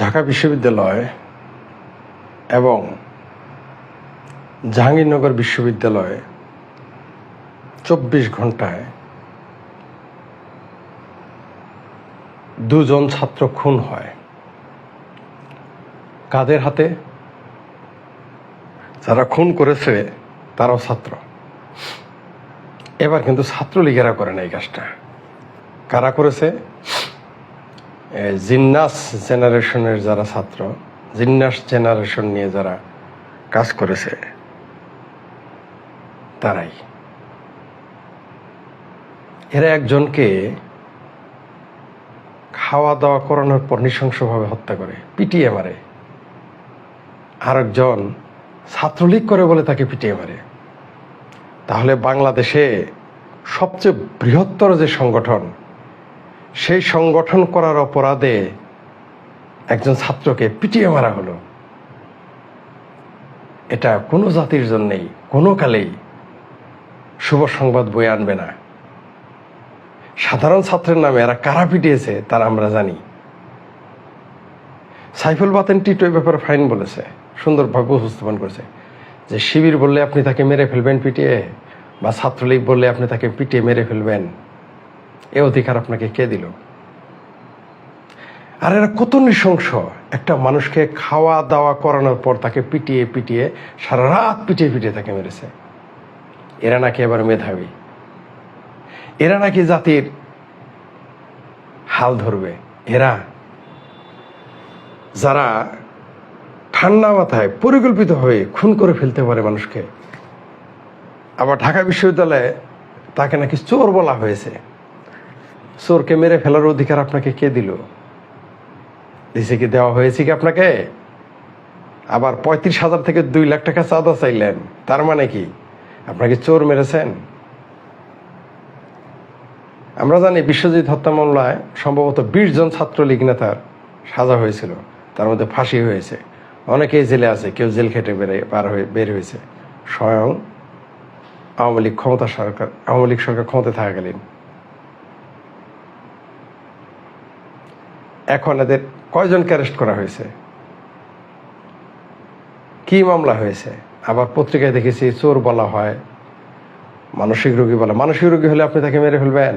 ঢাকা বিশ্ববিদ্যালয় এবং জাহাঙ্গীরনগর বিশ্ববিদ্যালয়ে চব্বিশ ঘন্টায় দুজন ছাত্র খুন হয়। কাদের হাতে? যারা খুন করেছে, তারাও ছাত্র। এবার কিন্তু ছাত্রলীগেরা করে না এই কাজটা। কারা করেছে? জিন্নাস জেনারেশনের যারা ছাত্র, জিন্নাস জেনারেশন নিয়ে যারা কাজ করেছে, তারাই। এরা একজনকে খাওয়া দাওয়া করানোর পর নৃশংসভাবে হত্যা করে, পিটিয়ে মারে। আরেকজন ছাত্রলীগ করে বলে তাকে পিটিয়ে মারে। তাহলে বাংলাদেশে সবচেয়ে বৃহত্তর যে সংগঠন সেই সংগঠন করার অপরাধে একজন ছাত্রকে পিটিয়ে মারা হলো। এটা কোনো জাতির জন্যেই, কোনো কালেই শুভ সংবাদ বয়ে আনবে না। সাধারণ ছাত্রের নামে এরা কারা পিটিয়েছে, তারা আমরা জানি। সাইফুল বাতেন টিটো এই ব্যাপারে ফাইন বলেছে সুন্দরভাবে উপস্থাপন করেছে। যে শিবির বললে আপনি তাকে মেরে ফেলবেন পিটিয়ে, বা ছাত্রলীগ বললে আপনি তাকে পিটিয়ে মেরে ফেলবেন। এ অধিকার আপনাকে কে দিল? আর এরা কত নৃশংস। একটা মানুষকে খাওয়া দাওয়া করানোর পর তাকে পিটিয়ে পিটিয়ে সারা রাত পিটিয়ে পিটিয়ে তাকে মেরেছে। এরা নাকি এবার মেধাবী। এরা নাকি জাতির হাল ধরবে। এরা যারা ঠান্ডা মাথায় পরিকল্পিত হয়ে খুন করে ফেলতে পারে মানুষকে। আবার ঢাকা বিশ্ববিদ্যালয়ে তাকে নাকি চোর বলা হয়েছে। চোরকে মেরে ফেলার অধিকার আপনাকে কে দিল? দিছে কি দেওয়া হয়েছে কি আপনাকে? আবার পঁয়ত্রিশ হাজার থেকে দুই লাখ টাকা চাঁদা চাইলেন। তার মানে কি? আপনাকে চোর মেরেছেন? আমরা জানি বিশ্বজিৎ হত্যা মামলায় সম্ভবত বিশ জন ছাত্রলীগ নেতার সাজা হয়েছিল। তার মধ্যে ফাঁসি হয়েছে। অনেকেই জেলে আছে, কেউ জেল খেটে বেড়ে পার হয়ে বের হয়েছে। স্বয়ং আওয়ামী লীগ ক্ষমতা সরকার আওয়ামী লীগ সরকার ক্ষমতায় থাকাকালীন এখন এদের কয়জনকে অ্যারেস্ট করা হয়েছে? কি মামলা হয়েছে? আবার পত্রিকায় দেখেছি চোর বলা হয়, মানসিক রোগী বলা, মানসিক রোগী হলে আপনি তাকে মেরে ফেলবেন,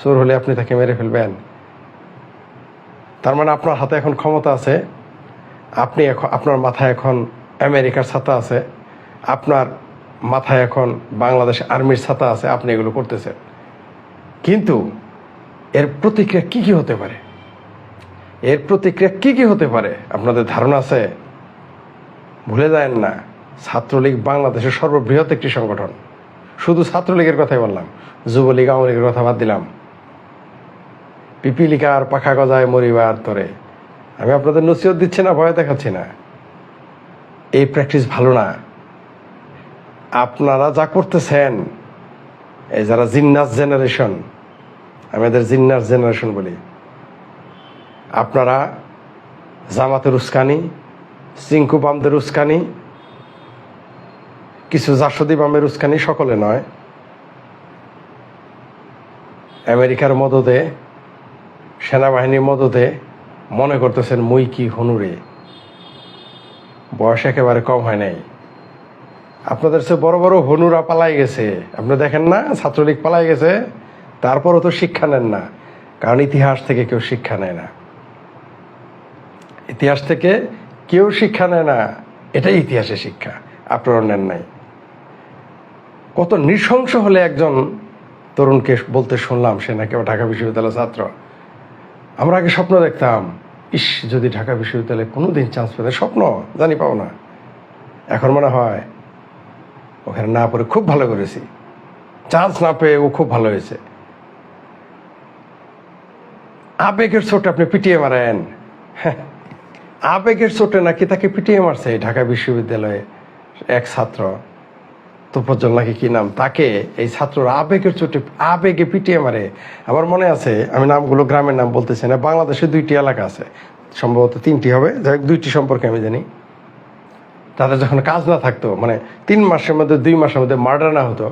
চোর হলে আপনি তাকে মেরে ফেলবেন। তার মানে আপনার হাতে এখন ক্ষমতা আছে, আপনি এখন, আপনার মাথায় এখন আমেরিকার ছাতা আছে, আপনার মাথায় এখন বাংলাদেশ আর্মির ছাতা আছে, আপনি এগুলো করতেছেন। কিন্তু এর প্রতিক্রিয়া কি কি হতে পারে? এর প্রতিক্রিয়া কি কি হতে পারে? আপনাদের ধারণা আছে? ভুলে যায় না, ছাত্রলীগ বাংলাদেশের সর্ববৃহৎ একটি সংগঠন। শুধু ছাত্রলীগের কথাই বললাম, যুবলীগ, আওয়ামী লীগের কথা বাদ দিলাম। পিপিলিকার পাখা গজায় মরিবার তরে। আমি আপনাদের নসিহত দিচ্ছি না, ভয় দেখাচ্ছি না। এই প্র্যাকটিস ভালো না। আপনারা যা করতেছেন, এই যারা জিন্নাস জেনারেশন, আমি এদের জিন্নাস জেনারেশন বলি। আপনারা জামাতের উস্কানি চিঙ্কু বামদের উস্কানি, কিছু জাসদি বামের উস্কানি সকলে নয়। আমেরিকার মদতে সেনাবাহিনীর মদতে মনে করতেছেন মুই কি হনুরে বয়স একেবারে কম হয় নাই। আপনাদের সে বড় বড় হনুরা পালাই গেছে। আপনি দেখেন না, ছাত্রলীগ পালাই গেছে, তারপরও তো শিক্ষা নেন না, কারণ ইতিহাস থেকে কেউ শিক্ষা নেয় না। ইতিহাস থেকে কেউ শিক্ষা নেয় না। এটাই ইতিহাসের শিক্ষা আপনারা নেন নাই। কত নৃশংস হলে একজন তরুণকে বলতে শুনলাম সে নাকি ঢাকা বিশ্ববিদ্যালয়ের ছাত্র। আমরা আগে স্বপ্ন দেখতাম ইস যদি ঢাকা বিশ্ববিদ্যালয়ে কোনো দিন চান্স পেতে স্বপ্ন জানি পাও না। এখন মনে হয় ওখানে না পড়ে খুব ভালো করেছি। চান্স না পেয়ে ও খুব ভালো হয়েছে। আবেগের চোটে আপনি পিটিয়ে মারেন। হ্যাঁ, আবেগের চোটে নাকি তাকে পিটিয়ে মারছে ঢাকা বিশ্ববিদ্যালয়ে এক ছাত্র। তোফজ্জল নাকি কি নাম? তাকে এই ছাত্ররা আবেগের চোটে, আবেগে পিটিয়ে মারে। আমার মনে আছে, আমি নামগুলো গ্রামের নাম বলতেছি না, বাংলাদেশে দুইটি এলাকা আছে। সম্ভবত তিনটি হবে, যাই দুইটি সম্পর্কে আমি জানি। তাদের যখন কাজ না থাকতো মানে তিন মাসের মধ্যে, দুই মাসের মধ্যে মার্ডার না হতো,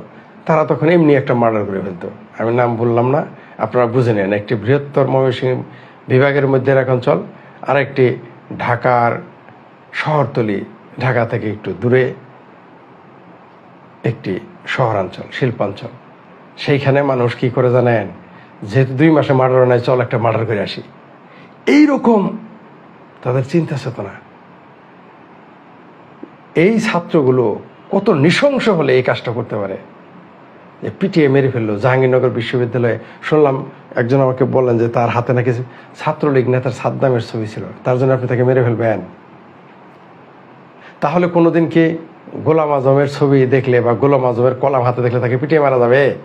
তারা তখন এমনি একটা মার্ডার করে ফেলতো। আমি নাম বললাম না, আপনারা বুঝে নেন। একটি বৃহত্তর ময়মনসিংহ বিভাগের মধ্যে এর এখন চল। আর একটি ঢাকার শহরতলি ঢাকা থেকে একটু দূরে একটি শহরাঞ্চল, শিল্পাঞ্চল। সেইখানে মানুষ কি করে জানেন? যেহেতু দুই মাসে মার্ডার নাই, চল একটা মার্ডার করে আসি। এই রকম তাদের চিন্তা চেতনা এই ছাত্রগুলো কত নৃশংস হলে এই কাজটা করতে পারে? পিটিয়ে মেরে ফেলল। জাহাঙ্গীরনগর বিশ্ববিদ্যালয়ে শুনলাম একজন আমাকে বললেন যে তার হাতে নাকি ছাত্রলীগ নেতার সাদ্দামের ছবি ছিল। তার জন্য আপনি তাকে মেরে ফেলবেন। তাহলে কোনোদিন কি গোলাম আজমের ছবি দেখলে বা গোলাম আজমের কলাম হাতে দেখলে তাকে পিটিয়ে মারা যাবে?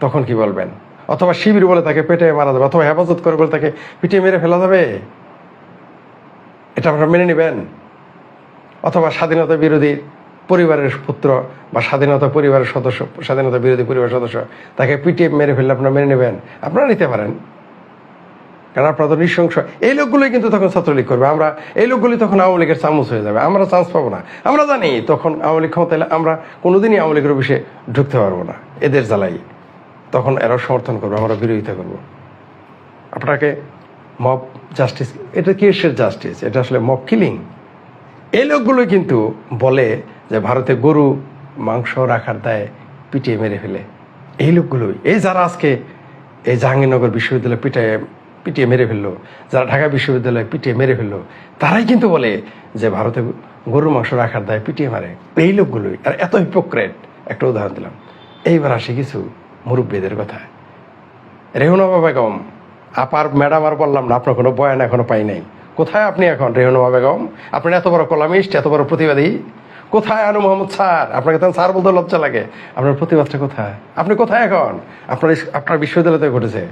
তখন কি বলবেন? অথবা শিবির বলে তাকে পেটে মারা যাবে, অথবা হেফাজত করে বলে তাকে পিটিয়ে মেরে ফেলা যাবে? এটা আপনারা মেনে নেবেন? অথবা স্বাধীনতা বিরোধী পরিবারের পুত্র বা স্বাধীনতা পরিবারের সদস্য, স্বাধীনতা বিরোধী পরিবারের সদস্য, তাকে পিটিয়ে মেরে ফেললে আপনারা মেনে নেবেন। আপনারা নিতে পারেন। কারণ আপনারা তো নৃশংস। এই লোকগুলোই কিন্তু তখন ছাত্রলীগ করবে। আমরা, এই লোকগুলি তখন আওয়ামী লীগের চামচ হয়ে যাবে। আমরা চান্স পাবো না। আমরা জানি তখন আওয়ামী লীগ ক্ষমতা আমরা কোনোদিনই আওয়ামী লীগের বিষয়ে ঢুকতে পারব না। এদের জ্বালাই। তখন এরাও সমর্থন করবে, আমরা বিরোধিতা করব। আপনাকে মব জাস্টিস, এটা কিসের জাস্টিস? এটা আসলে মব কিলিং। এই লোকগুলোই কিন্তু বলে যে ভারতে গরু, মাংস রাখার দায় পিটিয়ে মেরে ফেলে। এই লোকগুলোই, এই যারা আজকে এই জাহাঙ্গীরনগর বিশ্ববিদ্যালয়ে পিটিয়ে পিটিয়ে মেরে ফেলল, যারা ঢাকা বিশ্ববিদ্যালয়ে পিটিয়ে মেরে ফেলল, তারাই কিন্তু বলে যে ভারতে গরু, মাংস রাখার দায় পিটিয়ে মারে। এই লোকগুলোই, আর এত হিপোক্রেট একটা উদাহরণ দিলাম। এইবার আসি কিছু মুরব্বীদের কথা। রেহুনবা বেগম, আপার ম্যাডাম আর বললাম না, আপনার কোনো বয়ান এখনও পাই নাই। কোথায় আপনি এখন রেহনুমা বেগম? আপনি এত বড় কলামিস্ট, এত বড় প্রতিবাদী। কোথায় আনু মোহাম্মদ স্যার? আপনাকে তখন স্যার বলতে লজ্জা লাগে। আপনার প্রতিবাদটা কোথায়? আপনি কোথায় এখন? আপনার আপনার বিশ্ববিদ্যালয়তে ঘটেছে।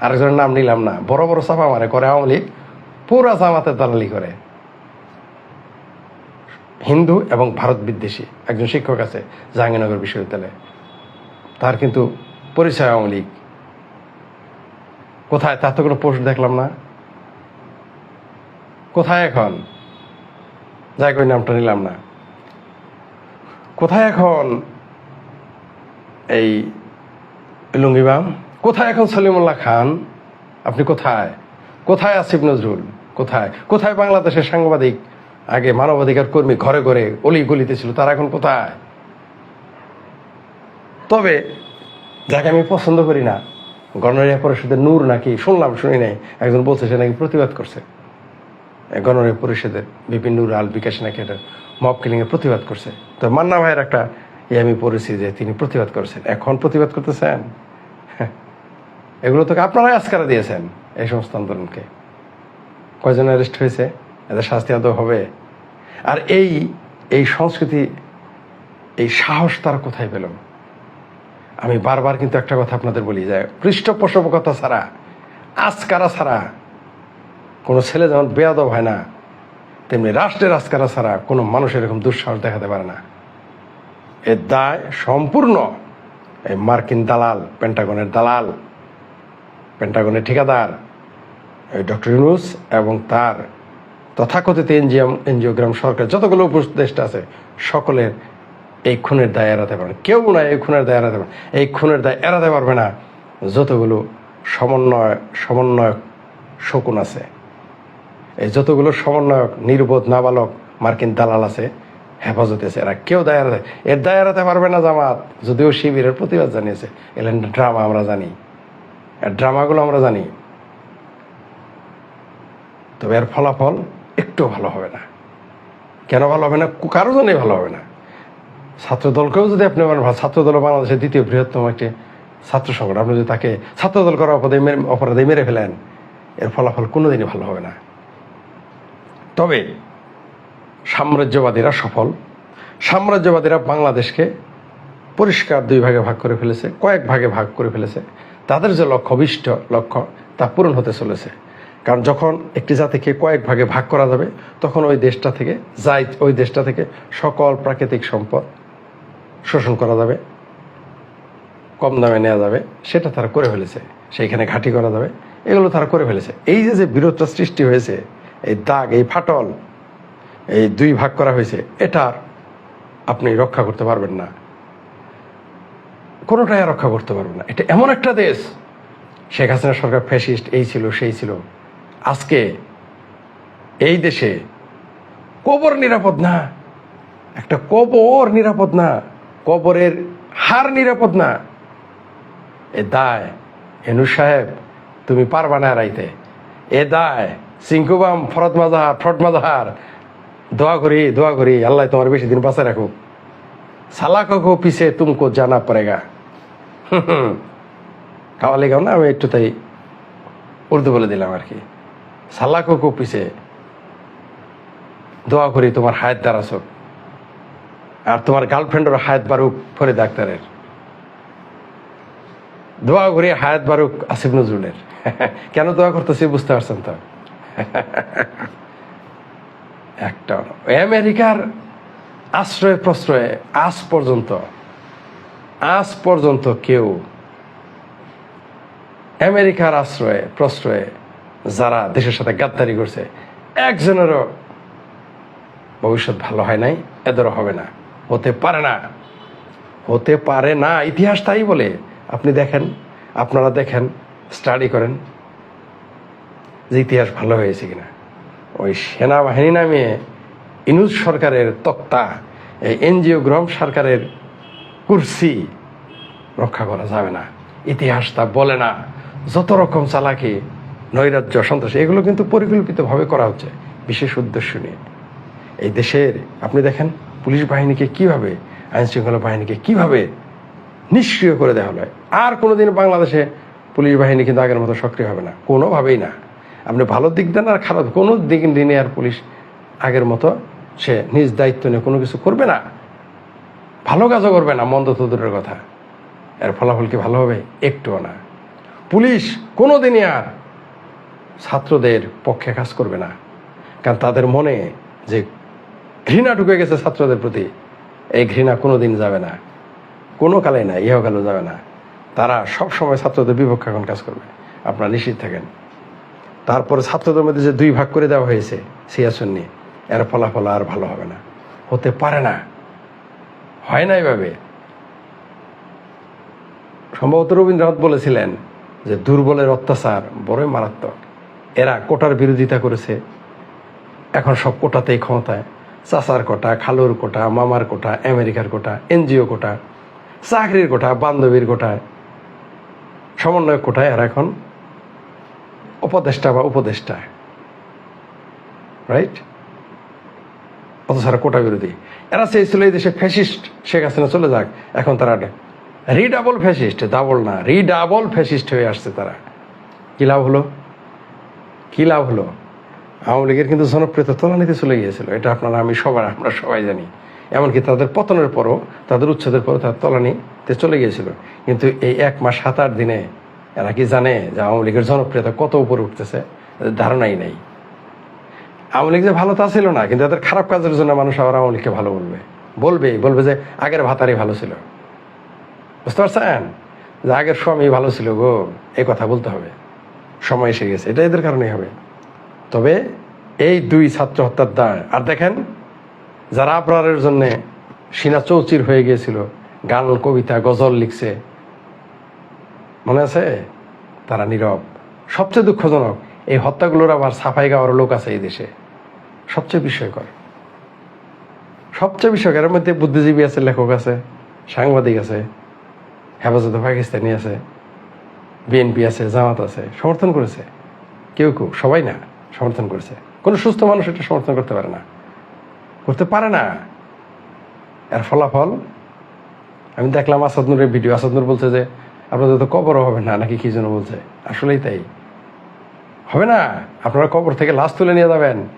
আরেকজনের নাম নিলাম না। বড় বড় চাপা মারে, করে আওয়ামী লীগ। পুরা জামাতের দালালি করে। হিন্দু এবং ভারত বিদ্বেষী একজন শিক্ষক আছে জাহাঙ্গীরনগর বিশ্ববিদ্যালয়ে। তার কিন্তু পরিচয় আওয়ামী লীগ। কোথায়? তার তো কোনো পোস্ট দেখলাম না। কোথায় এখন? যাই কই নামটা নিলাম না। কোথায় এখন এই লুঙ্গিবাম কোথায় এখন সলিমুল্লাহ খান? আপনি কোথায়? কোথায় আসিফ নজরুল? কোথায়? কোথায় বাংলাদেশের সাংবাদিক? আগে মানবাধিকার কর্মী ঘরে ঘরে অলি গলিতে ছিল, তারা এখন কোথায়? তবে যাকে আমি পছন্দ করি না, গণরিয়া পরিষদের নূর নাকি শুনলাম, শুনি নাই, একজন বলছে সে নাকি প্রতিবাদ করছে। গণরিয়া পরিষদের বিভিন্ন নূর আল বিকাশ নাকি এটা মব কিলিংয়ের প্রতিবাদ করছে। তো মান্না ভাইয়ের একটা ইয়ে আমি পড়েছি যে তিনি প্রতিবাদ করছেন। এখন প্রতিবাদ করতেছেন? এগুলো তো আপনারাই আজকারা দিয়েছেন এই সমস্ত আন্দোলনকে। কয়জন অ্যারেস্ট হয়েছে? এদের শাস্তি আদৌ হবে? আর এই এই সংস্কৃতি, এই সাহস তারা কোথায় পেল? আমি বারবার কিন্তু একটা কথা আপনাদের বলি যে, পৃষ্ঠপোষকতা ছাড়া, আজকারা ছাড়া কোনো ছেলে যেমন বেয়াদব হয় না, তেমনি রাষ্ট্রের আজকারা ছাড়া কোনো মানুষ এরকম দুঃসাহস দেখাতে পারে না এর দায় সম্পূর্ণ এই মার্কিন দালাল, পেন্টাগনের দালাল, পেন্টাগনের ঠিকাদার, এই ডক্টর ইউনুস এবং তার তথাকথিত এনজিএম এনজিওগ্রাম সরকার, যতগুলো উপদেষ্টা আছে, সকলের এই খুনের দায় এড়াতে পারবে। কেউ না এই খুনের দায় এড়াতে পারবে। এই খুনের দায় এড়াতে পারবে না যতগুলো সমন্বয়, সমন্বয়ক শকুন আছে এই যতগুলো সমন্বয়ক নির্বোধ নাবালক, মার্কিন দালাল আছে, হেফাজতে আছে, এরা কেউ দায় এড়াতে এর দায় এড়াতে পারবে না জামাত, যদিও শিবিরের প্রতিবাদ জানিয়েছে। এলেন ড্রামা আমরা জানি। এর ড্রামাগুলো আমরা জানি। তবে এর ফলাফল একটু ভালো হবে না। কেন ভালো হবে না? কারও জন্যই ভালো হবে না। ছাত্র দলকেও যদি আপনি বলেন ভা- ছাত্র দল বাংলাদেশের দ্বিতীয় বৃহত্তম একটি ছাত্র সংগঠন, আপনি যদি তাকে ছাত্র দল করার অপরাধে অপরাধে মেরে ফেলেন, এর ফলাফল কোনোদিনই ভালো হবে না। তবে সাম্রাজ্যবাদীরা সফল। সাম্রাজ্যবাদীরা বাংলাদেশকে পরিষ্কার দুই ভাগে ভাগ করে ফেলেছে, কয়েক ভাগে ভাগ করে ফেলেছে। তাদের যে লক্ষ্য অভিষ্ট লক্ষ্য, তা পূরণ হতে চলেছে। কারণ যখন একটি জাতিকে কয়েক ভাগে ভাগ করা যাবে, তখন ওই দেশটা থেকে যাই ওই দেশটা থেকে সকল প্রাকৃতিক সম্পদ শোষণ করা যাবে, কম দামে নেওয়া যাবে। সেটা তারা করে ফেলেছে। সেইখানে ঘাঁটি করা যাবে। এগুলো তারা করে ফেলেছে। এই যে যে বিরোধটা সৃষ্টি হয়েছে এই দাগ, এই ফাটল, এই দুই ভাগ করা হয়েছে এটার আপনি রক্ষা করতে পারবেন না। কোনোটাই রক্ষা করতে পারবেন না। এটা এমন একটা দেশ, শেখ হাসিনা সরকার ফ্যাসিস্ট, এই ছিল, সেই ছিল। আজকে এই দেশে কবর নিরাপদ না, একটা কবর নিরাপদ না, কবরের হার নিরাপদ না। এ দায় এনু সাহেব, তুমি পারবা না রাইতে এ দায় সিংকুবাম ফরত মাজাহার ফরত মাজাহার। দোয়া করি দোয়া করি, আল্লাহ তোমার বেশি দিন বাঁচা রাখুক। সালাকো পিছে তুমকো জানা পড়েগা। খাওয়া লেগাও না, আমি একটু তাই উর্দু বলে দিলাম আর কি। সালাকো পিছে দোয়া করি তোমার হায়াত দারাসক আর তোমার গার্লফ্রেন্ডের হায়াত বারুক ফরে ডাক্তারের দোয়া করি হায়াত বারুক আসিফ নজরুলের। কেন দোয়া করতেছি বুঝতে পারছেন তো? একটা। আমেরিকার আশ্রয় প্রশ্রয়ে আজ পর্যন্ত আজ পর্যন্ত কেউ আমেরিকার আশ্রয়ে প্রশ্রয়ে যারা দেশের সাথে গাদ্দারি করছে, একজনেরও ভবিষ্যৎ ভালো হয় নাই, এদেরও হবে না। হতে পারে না। হতে পারে না। ইতিহাস তাই বলে। আপনি দেখেন, আপনারা দেখেন স্টাডি করেন। যে ইতিহাস ভালো হয়েছে কিনা? ওই সেনাবাহিনী নামে ইনুজ সরকারের তক্তা, এই এনজিও গ্রহম সরকারের কুর্সি রক্ষা করা যাবে না। ইতিহাস তা বলে না। যত রকম চালাকি, নৈরাজ্য, সন্ত্রাস, এগুলো কিন্তু পরিকল্পিতভাবে করা হচ্ছে। বিশেষ উদ্দেশ্য নিয়ে। এই দেশের, আপনি দেখেন, পুলিশ বাহিনীকে কীভাবে, আইন শৃঙ্খলা বাহিনীকে কীভাবে নিষ্ক্রিয় করে দেওয়া হলো। আর কোনোদিন বাংলাদেশে পুলিশ বাহিনী কিন্তু আগের মতো সক্রিয় হবে না। কোনোভাবেই না। আপনি ভালো দিক দেন আর খারাপ কোনো দিক দিনে আর পুলিশ আগের মতো সে নিজ দায়িত্ব নিয়ে কোনো কিছু করবে না। ভালো কাজও করবে না, মন্দ তো দূরের কথা। এর ফলাফল কি ভালো হবে? একটুও না। পুলিশ কোনো দিনই আর ছাত্রদের পক্ষে কাজ করবে না। কারণ তাদের মনে যে ঘৃণা ঢুকে গেছে ছাত্রদের প্রতি, এই ঘৃণা কোনো দিন যাবে না। কোনো কালে না ইহকালেও যাবে না। তারা সব সময় ছাত্রদের বিপক্ষে এখন কাজ করবে। আপনারা নিশ্চিত থাকেন। তারপরে ছাত্রদের মধ্যে যে দুই ভাগ করে দেওয়া হয়েছে সিয়াসন নিয়ে, এর ফলাফল আর ভালো হবে না। হতে পারে না। হয় না এভাবে। সম্ভবত রবীন্দ্রনাথ বলেছিলেন যে দুর্বলের অত্যাচার বড়ই মারাত্মক। এরা কোটার বিরোধিতা করেছে। এখন সব কোটাতেই ক্ষমতায়। চাচার কোটা, খালুর কোটা, মামার কোটা, আমেরিকার কোটা, এনজিও কোটা, চাকরির কোটা, বান্ধবীর কোটায় সমন্বয়ক কোটায় এরা এখন উপদেষ্টা বা উপদেষ্টা রাইট অথচ এরা কোটা বিরোধী। এরা চেয়েছিল এই দেশে ফ্যাসিস্ট শেখ হাসিনা চলে যাক, এখন তারা রিডাবল ফ্যাসিস্ট ডাবল না রিডাবল ফ্যাসিস্ট হয়ে আসছে তারা। কি লাভ হলো? কি লাভ হলো? আওয়ামী লীগের কিন্তু জনপ্রিয়তা তলানিতে চলে গিয়েছিল, এটা আপনারা, আমি সবার, আমরা সবাই জানি। এমনকি তাদের পতনের পরও, তাদের উচ্ছেদের পরও তার তলানিতে চলে গিয়েছিল। কিন্তু এই এক মাস, সাত আট দিনে এরা কি জানে যে আওয়ামী লীগের জনপ্রিয়তা কত উপরে উঠতেছে? ধারণাই নেই। আওয়ামী লীগ যে ভালো তা ছিল না, কিন্তু এদের খারাপ কাজের জন্য মানুষ আবার আওয়ামী লীগকে ভালো বলবে। বলবেই, বলবে যে আগের ভাতারই ভালো ছিল। বুঝতে পারছেন? যে আগের স্বামী ভালো ছিল গো এই কথা বলতে হবে। সময় এসে গেছে, এটা এদের কারণেই হবে। তবে এই দুই ছাত্র হত্যার দায় আর দেখেন, যারা আপনারের জন্যে সিনা চৌচির হয়ে গিয়েছিল, গান, কবিতা, গজল লিখছে মনে আছে? তারা নীরব। সবচেয়ে দুঃখজনক, এই হত্যাগুলোর আবার সাফাই গাওয়ার লোক আছে এই দেশে। সবচেয়ে বিস্ময়কর। সবচেয়ে বিস্ময়কর, এর মধ্যে বুদ্ধিজীবী আছে, লেখক আছে, সাংবাদিক আছে, হেফাজতে পাকিস্তানি আছে, বিএনপি আছে, জামাত আছে, সমর্থন করেছে। কেউ কেউ, সবাই না, সমর্থন করেছে। কোনো সুস্থ মানুষ এটা সমর্থন করতে পারে না। করতে পারে না। এর ফলাফল? আমি দেখলাম আসাদ নূরের ভিডিও। আসাদ নূর বলছে যে আপনাদের তো কবরও হবে না, নাকি কি যেন বলছে? আসলেই তাই। হবে না? আপনারা কবর থেকে লাশ তুলে নিয়ে যাবেন,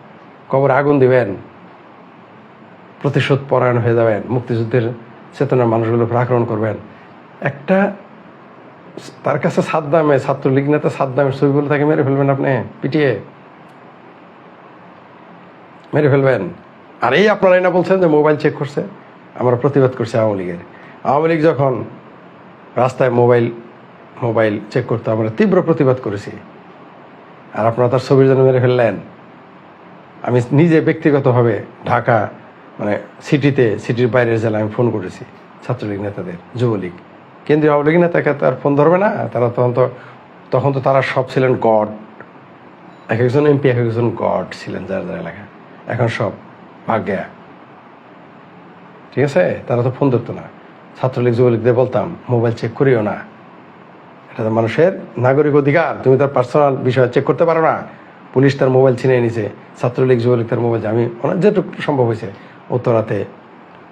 কবর আগুন দিবেন, প্রতিশোধ পরায়ণ হয়ে যাবেন, মুক্তিযুদ্ধের চেতনার মানুষগুলোর উপর আক্রমণ করবেন। একটা তার কাছে সাদ্দামে, ছাত্রলীগ নেতা সাদ্দামের ছবিগুলো তাকে মেরে ফেলবেন আপনি, পিটিয়ে। মেরে ফেলবেন। আর এই আপনারাই না বলছেন যে মোবাইল চেক করছে? আমরা প্রতিবাদ করছি আওয়ামী লীগের। আওয়ামী লীগ যখন রাস্তায় মোবাইল মোবাইল চেক করতে আমরা তীব্র প্রতিবাদ করেছি। আর আপনারা তার ছবির জন্য মেরে ফেললেন। আমি নিজে ব্যক্তিগতভাবে ঢাকা মানে সিটিতে, সিটির বাইরের জেলায় আমি ফোন করেছি ছাত্রলীগ নেতাদের, যুবলীগ। কেন্দ্রীয় আওয়ামী লীগ নেতাকে তার ফোন ধরবে না। তারা তখন তো তখন তো তারা সব ছিলেন গড। এক একজন এমপি, এক একজন গড ছিলেন যার যার এলাকা এখন সব ভাগ্যা। ঠিক আছে? তারা তো ফোন ধরতো না। ছাত্রলীগ যুবলীগদের বলতাম, মোবাইল চেক করিও না। এটা তো মানুষের নাগরিক অধিকার। তুমি তার পার্সোনাল বিষয় চেক করতে পারো না। পুলিশ তার মোবাইল ছিনিয়ে নিছে। ছাত্রলীগ, যুবলীগ তার মোবাইল আমি অনেক যেটুকু সম্ভব হয়েছে। উত্তরাতে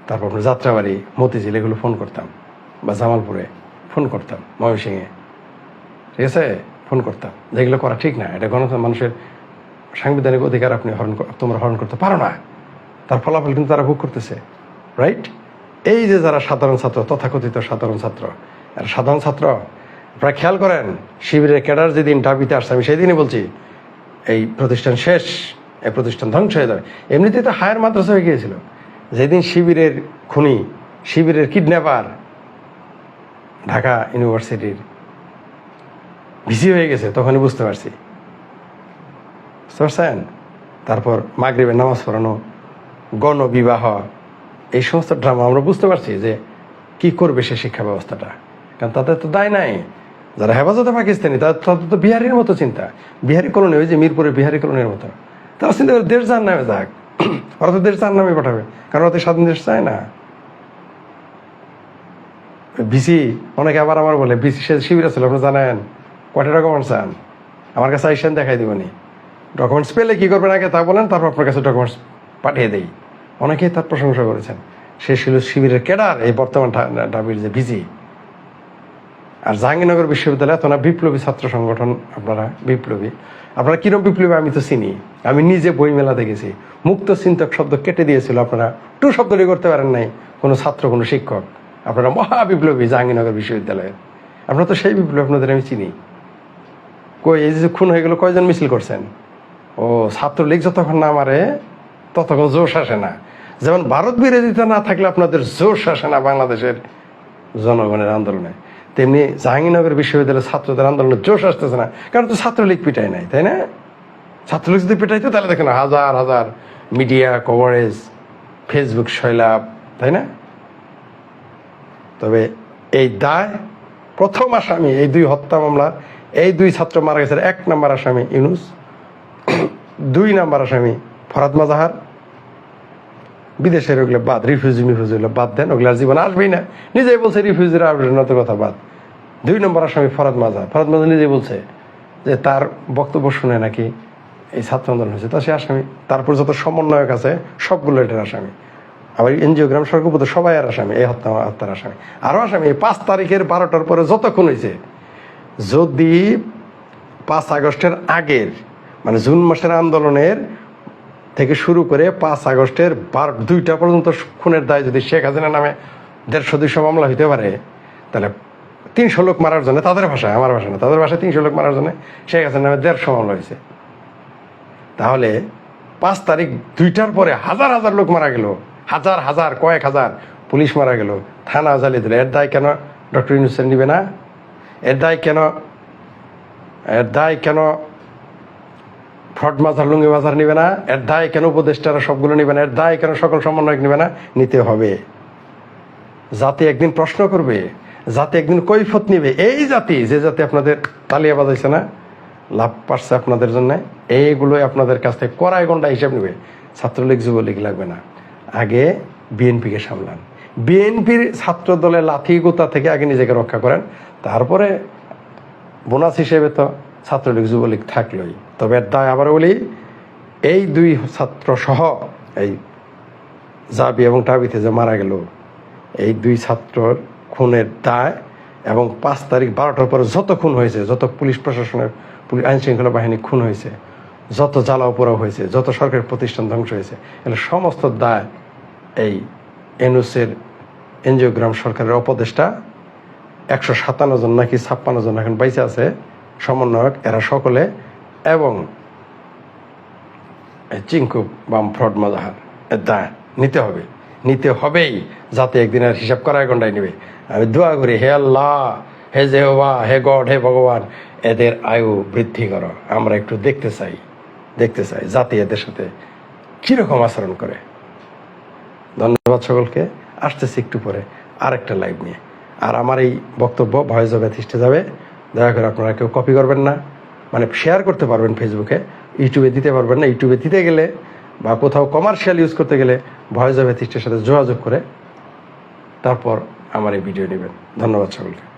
তারপর আপনার যাত্রাবাড়ি, মতিঝিল এগুলো ফোন করতাম বা জামালপুরে ফোন করতাম, ময়মনসিংহে। ঠিক আছে? ফোন করতাম। যেগুলো করা ঠিক না। এটা গণতন্ত্র মানুষের সাংবিধানিক অধিকার আপনি হরণ তোমরা হরণ করতে পারো না। তার ফলাফল কিন্তু তারা ভোগ করতেছে। রাইট এই যে যারা সাধারণ ছাত্র, তথাকথিত সাধারণ ছাত্র আর সাধারণ ছাত্র, আপনারা খেয়াল করেন, শিবিরের ক্যাডার যেদিন ডাবিতে আসছে, আমি সেই দিনই বলছি, এই প্রতিষ্ঠান শেষ, এই প্রতিষ্ঠান ধ্বংস হয়ে যাবে। এমনিতেই তো হায়ার মাদ্রাসা হয়ে গিয়েছিল। যেদিন শিবিরের খুনি, শিবিরের কিডন্যাপার ঢাকা ইউনিভার্সিটির ভিসি হয়ে গেছে, তখনই বুঝতে পারছি। বুঝতে পারছেন? তারপর মাগরিবের নামাজ পড়ানো, গণবিবাহ এই সমস্ত ড্রামা আমরা বুঝতে পারছি যে কি করবে সে শিক্ষা ব্যবস্থাটা। কারণ তাদের তো দায় নাই। যারা হেফাজতে পাকিস্তানি, তাদের তাদের তো বিহারির মতো চিন্তা। বিহারি কলোনি ওই যে মিরপুরের বিহারি কলোনির মতো। তারা চিন্তা করে দেশ যার নামে যাক। ওরা তো দেশ যার নামে পাঠাবে। কারণ ওরা তো স্বাধীন দেশ চায় না। বিসি অনেকে আবার আমার বলে বিসি সে শিবির ছিল আপনি জানেন? কয়টা ডকুমেন্টস চান? আমার কাছে আইসেন, দেখাই দিবনি। ডকুমেন্টস পেলে কি করবেন আগে তা বলেন, তারপর আপনার কাছে ডকুমেন্টস পাঠিয়ে দেই। অনেকেই তার প্রশংসা করেছেন। সে ছিল শিবিরের ক্যাডার, এই বর্তমান ডাবির যে বিজি আর জাহাঙ্গীরনগর বিশ্ববিদ্যালয় না বিপ্লবী ছাত্র সংগঠন, আপনারা বিপ্লবী। আপনারা কিরম বিপ্লবী আমি তো চিনি। আমি নিজে বই গেছি মুক্ত চিন্তক শব্দ কেটে দিয়েছিল আপনারা। টু শব্দটি করতে পারেন নাই। কোনো ছাত্র, কোনো শিক্ষক। আপনারা মহা বিপ্লবী জাহাঙ্গীরনগর বিশ্ববিদ্যালয়ের। আপনারা তো সেই বিপ্লবী আপনাদের আমি চিনি। কই, এই যে খুন হয়ে গেল, কয়জন মিছিল করছেন? ও, ছাত্রলীগ যতক্ষণ না মারে, ততক্ষণ জোশ আসে না। যেমন ভারত বিরোধিতা না থাকলে আপনাদের জোশ আসে না বাংলাদেশের জনগণের আন্দোলনে। তেমনি জাহাঙ্গীরনগর বিশ্ববিদ্যালয়ের ছাত্রদের আন্দোলনে জোশ আসতেছে না। কারণ তো ছাত্রলীগ পিটায় নাই, তাই না? ছাত্রলীগ যদি পিটাইতো, তাহলে দেখেন হাজার হাজার মিডিয়া, কভারেজ, ফেসবুক শৈলাভ তাই না? তবে এই দায়, প্রথম আসামি, এই দুই হত্যা মামলা, এই দুই ছাত্র মারা গেছে এক নম্বর আসামি ইউনুস, দুই নম্বর আসামি ফরাদ মাজাহার বিদেশের ওগুলো বাদ রিফিউজি মিফিউজি ওগুলো বাদ দেন, ওগুলো জীবন আসবেই না। নিজেই বলছে রিফিউজিরা আসবে না তো কথা বাদ। দুই নম্বর আসামি ফরাদ মাজা ফরাদ মাজা নিজেই বলছে যে তার বক্তব্য শুনে নাকি এই ছাত্র আন্দোলন হয়েছে। তা সে আসামি। তারপর যত সমন্বয়ক আছে, সবগুলো এটার আসামি। আবার এনজিও গ্রাম সর্বপদ সবাই আর আসামি, এই হত্যা, হত্যার আসামি। আরও আসামি, এই পাঁচ তারিখের বারোটার পরে যতক্ষণ হয়েছে, যদি পাঁচ আগস্টের আগের মানে জুন মাসের আন্দোলনের থেকে শুরু করে পাঁচ আগস্টের বার দুইটা পর্যন্ত খুনের দায় যদি শেখ হাসিনার নামে দেড়শো, দুইশো মামলা হইতে পারে, তাহলে তিনশো লোক মারার জন্য তাদের ভাষায়, আমার ভাষা না, তাদের ভাষায় তিনশো লোক মারার জন্য শেখ হাসিনার নামে দেড়শো মামলা হয়েছে। তাহলে পাঁচ তারিখ দুইটার পরে হাজার হাজার লোক মারা গেল, হাজার হাজার, কয়েক হাজার পুলিশ মারা গেল। থানা জ্বালিয়ে দিল, এর দায় কেন ডক্টর ইউনুসেন নিবে না? এর দায় কেন, এর দায় কেন ফ্রড মাজার লুঙ্গি মাজার নিবে না, এর দায় কেন উপদেষ্টারা সবগুলো নিবে না, এর দায় কেন সকল সমন্বয়ক নিবে না, নিতে হবে। জাতি একদিন প্রশ্ন করবে, জাতি একদিন কৈফত নিবে। এই জাতি, যে জাতি আপনাদের তালিয়া বাজাইছে না, লাভ পাচ্ছে আপনাদের জন্য, এইগুলোই আপনাদের কাছ থেকে কড়াই গন্ডা হিসাব নেবে। ছাত্রলীগ, যুবলীগ লাগবে না। আগে বিএনপিকে সামলান। বিএনপির ছাত্র দলের লাথি গোতা থেকে আগে নিজেকে রক্ষা করেন। তারপরে বোনাস হিসেবে তো ছাত্রলীগ, যুবলীগ থাকলোই। তবে এর দায় আবার বলি, এই দুই ছাত্র সহ এই জাবি এবং টাবিতে যে মারা গেল, এই দুই ছাত্রর খুনের দায় এবং পাঁচ তারিখ বারোটার পরে যত খুন হয়েছে, যত পুলিশ প্রশাসনের পুলিশ আইন শৃঙ্খলা বাহিনী খুন হয়েছে, যত জ্বালাও পোড়াও হয়েছে, যত সরকারি প্রতিষ্ঠান ধ্বংস হয়েছে, এগুলো সমস্ত দায় এই এনুসের এনজিওগ্রাম সরকারের অপদেষ্টা। একশো সাতান্ন জন নাকি ছাপ্পান্ন জন এখন বাইসে আছে। সমন্বয়ক, এরা সকলে, এবং চিঙ্কু বাম ফ্রড মাজাহার দায় নিতে হবে। নিতে হবেই, যাতে একদিন আর হিসাব করায় গন্ডায় নেবে। আমি দোয়া করি, হে আল্লাহ, হে জেহবা, হে গড, হে ভগবান, এদের আয়ু বৃদ্ধি করো। আমরা একটু দেখতে চাই দেখতে চাই জাতি এদের সাথে কীরকম আচরণ করে। ধন্যবাদ সকলকে। আসতেছি একটু পরে, আরেকটা লাইভ নিয়ে। আর আমার এই বক্তব্য ভয়েস অফ যাবে দয়া করে আপনারা কেউ কপি করবেন না। মানে শেয়ার করতে পারবেন ফেসবুকে ইউটিউবে দিতে পারবেন না। ইউটিউবে দিতে গেলে বা কোথাও কমার্শিয়াল ইউজ করতে গেলে ভয়েস অফ এথিস্টের সাথে যোগাযোগ করে তারপর আমার এই ভিডিও নেবেন। ধন্যবাদ সকলকে।